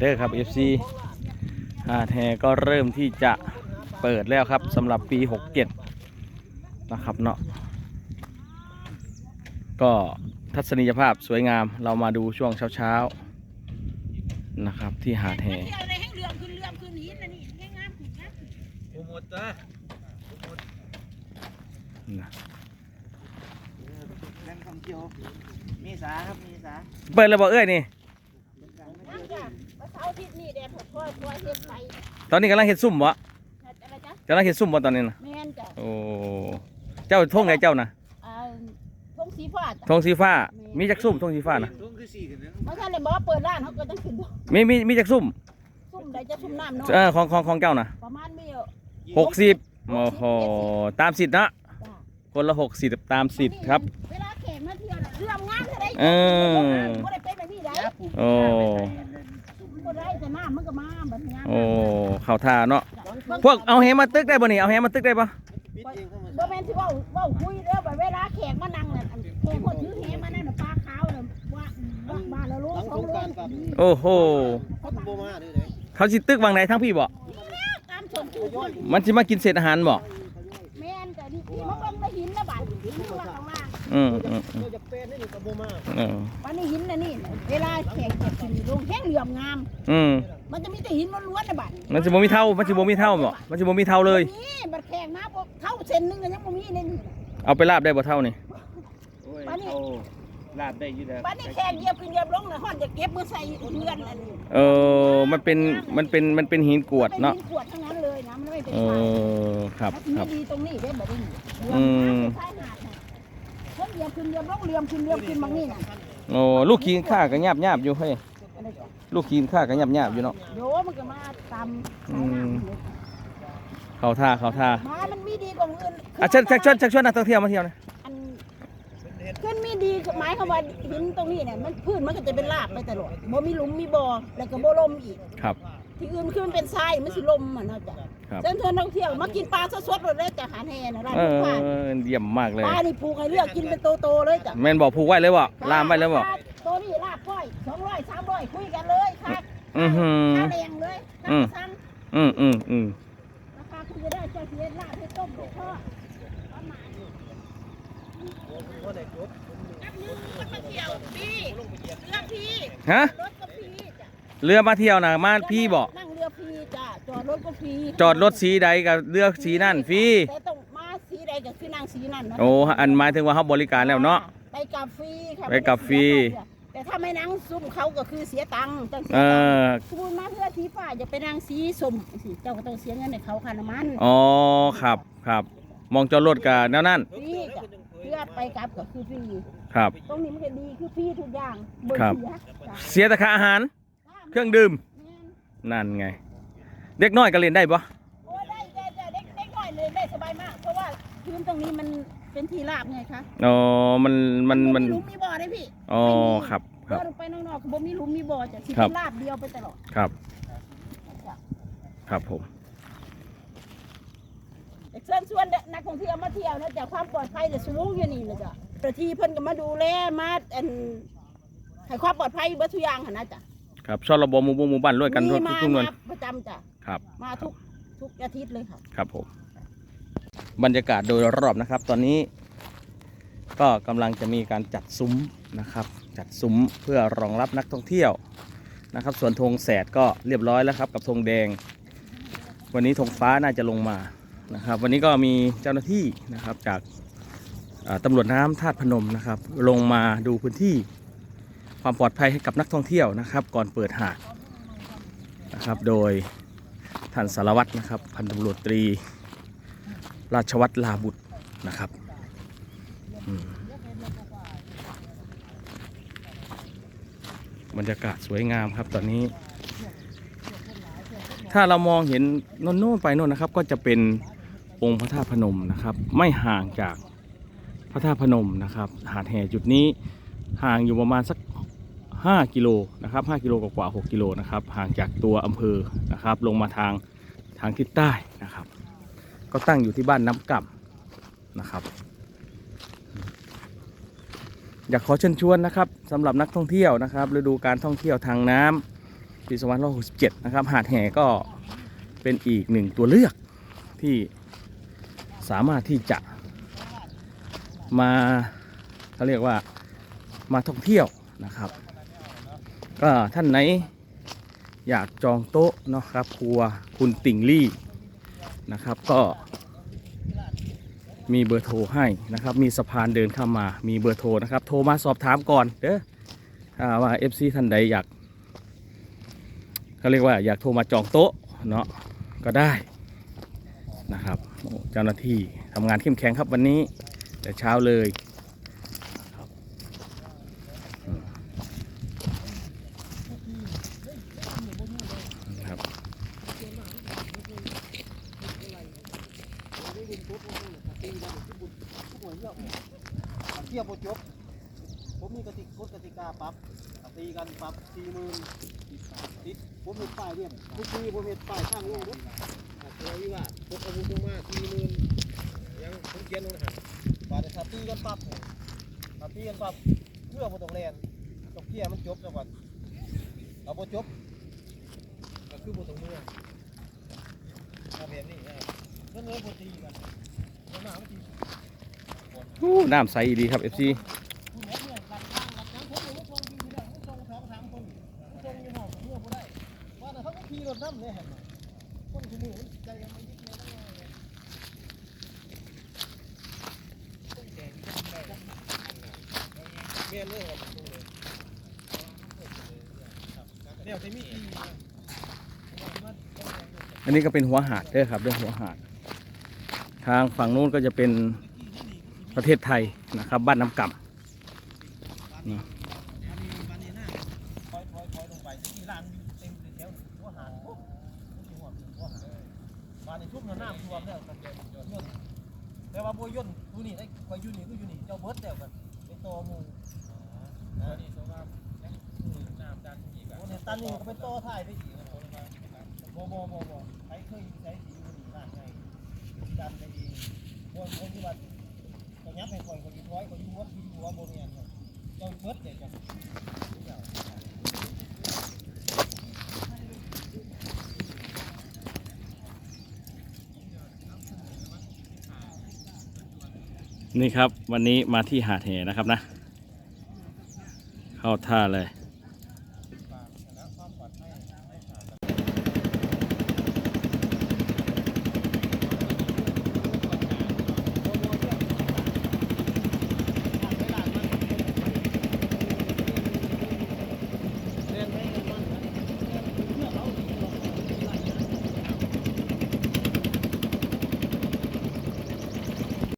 เด้อครับ FC หาดแหก็เริ่มที่จะเปิดแล้วครับสำหรับปี 67 นะครับเนาะก็ทัศนียภาพสวยงามเรามาดูช่วงเช้าๆนะครับที่หาดแห่เที่ยวในแห้งเรือมขึ้นเรือมขึ้นหินนะนี่แห้งงามขึ้นงามขึ้นโปรโมทจ้ะนะแหล่งท่องเที่ยวเมษาครับเมษาเปิดแล้วบอกเอ้ยนี่ำจ้ะวันเสาร์อา ทิตย์นี่แดดหดคอยคอยเฮ็ดไปตอนนี้กำลังเห็ดซุ่มวะอะไรจ๊ะกำลังเห็ดซุ่มวะตอนนี้นะแม่นจ้ะโอ้เจ้าท่งไหนเจ้านะอ่าทงสีฟ้าจ้ะทงสีฟ้า มีจักซุ่มทงสีฟ้านะช่วงคือสี่กันนะเพราะฉะนั้นเลยบอกว่าเปิดร้านเขาก็ต้องขึ้นด้วยมีมีมีจักซุ่มซุ่มใดจะซุ่มน้ำเนาะเออของของของเจ้านะประมาณมีหกสิบโอ้โหตามสิทธิ์นะจ้ะคนละหกสิบตามสิทธิ์ครับ เวลาแขกมาเที่ยวน่ะเรื่องงานจะได้เออ บ่ได้เป็นแบบนี้ได้ โอ้บ่ได้แต่ น้ำมันก็มาแบบงานโอ้เข่าท่าเนาะพวกเอาแฮมาตึกได้ป่ะนี่เอาแฮมาตึกได้ป่ะปิดเองเข้ามาบ่แม่นสิเว้าเว้าคุยเด้อแบบเวลาแขกมานั่งน่ะอันแขกคนถือแหมานั่นน่ะปลาขาวน่ะว่าว่าบ้านละโลหลังสสองงโลกรารครับโอ้โหเขาโบตามมาด้วยเลยเขาสิตึกวางไหนทั้งพี่บ่ตามชมผู้คนมันสิมากินเศษอาหารบ่แม่นแต่นี่ที่มันต้องได้หินนะบัดหินที่ว่าข้างล่างอืมอืมอืม เราจะเป็นนี่กับโบมาเออวันนี้หินน่ะนี่น่ะเวลาแขกจะขึ้นลงแห้งเหลื่อมงาม อืมมันจะมีแต่หินล้วนๆนะบัดมันสิบ่มีเท่า มันสิบ่มีเท่าบ่มันสิบ่มีเท่าเลยนี่บัดแขกมาบ่เท่าเส้นหนึงก็ยังบ่มีในนี่น่ะเอาไปลาบได้บ่เท่านี่โอ้ยปานนี้เอาลาบได้อยี่แล้วบัดนี้แขกเหยียบขึ้นเหยียบลงน่ะฮ้อนจะเก็บมือใส่เรือนอันนี้เออมันเป็นมันเป็นมันเป็นหินกรวดเป็นเนาะหินขวดทั้งนั้นเลยนะมันไม่เป็นเอทรายอครับมันครับไม่ดีตรงนี้เด้บ่ได้อืม ชายหาดน่ะเพิ่นเหยียบขึ้นเหยียบลงเหลี่ยมขึ้นเหลี่ยมขึ้นบางนี่น่ะโอ้ลูกขีนข้าก็หยาบหยาบอยู่เฮ้ยอะไรก่อนลูกขีนข้าก็หยาบหยาบอยู่เนาะโยมันก็มาตามอืสายมน้ำเลยเขาท่าเขาท่ามามันมีดีกว่าอื่นอะเชิญเชิญเชิญเชิญชวนนักท่องเที่ยวมาเที่ยวหนะอันขึ้นมีดีคือหมายความว่าหินตรงนี้เนี่ยมันพื้นมันก็จะเป็นราบไปตลอดบ่มีหลุมมีบ่อแล้วก็บ่ลมอีกครับ ที่อื่นคือมันเป็นทรายมันสิลมอะเนาะจ้ะ ครับเชิญชวนนักท่องเที่ยวมากินปลาสดๆหมดเลยจ้ะหาแห่นะร้านเอลูกค้าอเยี่ยมมากเลย ปลานี่ผูกให้เลือกกินเป็นโตๆเลยจ้ะแม่นบอกผูกไว้เลยบ่ลามไว้เลยบ่ตัวนี้ลาบก้อยสองร้อยสามร้อยคุยกันเลยค่ะอือหือค่าแรงเลยค่าอืมสั่งอืมอืมอืมราคาคุยกันได้เจ้าเสียลาบให้ต้มให้ทอดประมาณนี้เพราะได้จบอันนึงมันมาเที่ยวพี่เรือพี่ฮะรถก็พี่จ้ะเรือมาเที่ยวนะมาพี่บ่นั่งเรือพี่จ้ะ จอดรถก็พี่จอดรถสีใดกับเรือสีนั่นฟรีแต่ต้องมาสีใดก็คือนั่งสีนั่นนะโอ้อันหมายถึงว่าเขาบริการแล้วเนาะ ไปกับฟรีค่ะไปกับฟรี แต่ถ้าไม่นั่งซุ่มเขาก็คือเสียตังค์จังเสียเอตังค์อสมมุติมาเพื่อสีฟ้าจะไปนั่งสีสมสิเจ้าก็ต้องเสียเงินให้เขาค่าน้ำมันอ๋อ ครับ ครับ มองจอดรถกับแนวนั้นฟรีจ้ะเพื่อไปกลับก็คือฟรีครับ ตรงนี้มันก็ดีคือฟรีทุกอย่างเบิกครับเสียจ้ะเสียแต่ค่าอาหาร เครื่องดื่มแม่นนั่นไง เด็กน้อยก็เล่นได้ปะโอ้ได้ได้ได้เด็กเด็กน้อยเลยได้สบายมาก เพราะว่าพื้นตรงนี้มันเป็นที่ราบไงคะอ๋อมันมันมันหลุมมีบ่อได้พี่อ๋อไม่มีครับครับเดินไปนอกๆก็บ่มีหลุมมีบ่อจ้ะสิครับเป็นราบเดียวไปตลอดครับจ้ะครับผมแต่เชิญชวนนักท่องเที่ยวมาเที่ยวนะจากความปลอดภัยจะสูงอยู่นี่นะจ๊ะเจ้าที่เพิ่นก็มาดูแลมาอันให้ความปลอดภัยเบิดทุกอย่างหั่นนะจ๊ะครับชอบระบบหมู่บ้านหมู่บ้านร่วมกันทุกมาทุกเงินมาประจำจ้ะครับ มาทุกทุกอาทิตย์เลยค่ะ ครับผม บรรยากาศโดยรอบนะครับ ตอนนี้ ก็กำลังจะมีการจัดซุ้มนะครับ จัดซุ้มเพื่อรองรับนักท่องเที่ยวนะครับ ส่วนธงแสดก็เรียบร้อยแล้วครับ กับธงแดง วันนี้ธงฟ้าน่าจะลงมานะครับ วันนี้ก็มีเจ้าหน้าที่นะครับจากอ่าตำรวจน้ำธาตุพนมนะครับ ลงมาดูพื้นที่ความปลอดภัยให้กับนักท่องเที่ยวนะครับ ก่อนเปิดหาดนะครับ โดย ท่านสารวัตรนะครับ พันตำรวจตรี ราชวัตรลาบุตรนะครับบรรยากาศสวยงามครับตอนนี้ ถ้าเรามองเห็นโน่นโน่นไปโน่นนะครับ ก็จะเป็นองค์พระธาตุพนมนะครับ ไม่ห่างจากพระธาตุพนมนะครับ หาดแห่จุดนี้ห่างอยู่ประมาณสัก 5 กิโลนะครับ5กิโลกว่าๆ6กิโลนะครับห่างจากตัวอำเภอนะครับ ลงมาทางทางทิศใต้นะครับ ก็ตั้งอยู่ที่บ้านน้ำก่ำนะครับ อยากขอเชิญชวนนะครับสำหรับนักท่องเที่ยวนะครับฤดูการท่องเที่ยวทางน้ำปี2567 นะครับ หาดแห่ก็เป็นอีกหนึ่งตัวเลือกที่สามารถที่จะมาเขาเรียกว่ามาท่องเที่ยวนะครับ ก็ท่านไหนอยากจองโต๊ะเนาะครับครัวคุณติ่งลี่นะครับ ก็มีเบอร์โทรให้นะครับ มีสะพานเดินเข้ามา มีเบอร์โทรนะครับ โทรมาสอบถามก่อนเด้อถ้าว่า FC ท่านใดอยากเขาเรียกว่าอยากโทรมาจองโต๊ะเนาะก็ได้นะครับเจ้าหน้าที่ทำงานเข้มแข็งครับวันนี้แต่เช้าเลยครับอืมครับ เยอะมันเที่ยวบ่จบผมมีกติกฎกติกาปรับตีกันปรับสี่หมื่นติดผมเห็นป้ายเรียกทุกปีผมเห็นป้ายข้างโลกบุ๊เคยว่าพกอาวุธลงมาสี่หมื่นยังผมเขียนลงหันบาดตีกันปรับตีกันปรับเพื่อบ่ต้องแล่นต้องเกี่ยมันจบซะก่อนเอาบ่จบก็คือบ่ต้องเมื่อถ้าแบบนี้นะครับ นแล้วหน้ามันตีอู้น้ำใสดีครับเนี่ยที่มีอีอันนี้ก็เป็นหัวหาดเด้อครับเรื่องหัวหาดางฝั่งนู้นก็จะเป็นประเทศไทยนะครับ บ้านน้ำก่ำนาะบานีน่าคอยคอยคอยลงไปที่ร้านเต็มแถวหัวหาดปุ๊บหัวหัวหาดบานในชุ่น้ำท่วมแล้วกันย่นแต่ว่าบัวย่นดูนี่ได้คอยอยู่นี่ก็อยู่นี่เจ้าเบิร์ดแล้วกันเป็นตัวมูนี่สภาน้ำดันอีกอะเนี่ยตันนี่ก็เป็นตัวถ่ายไปอีกโบโบโบโบใช้เคยใช้สีอยู่นี่ร้านไง ดันไปอีกคนคนที่ว่าจะยับให้คอยคนอยู่ท้อยคนอยู่วัดอยู่หัวโบเนี่ยเจ้าเบิดเด็กกันนี่ครับวันนี้มาที่หาดแห่นะครับนะ เข้าท่าเลย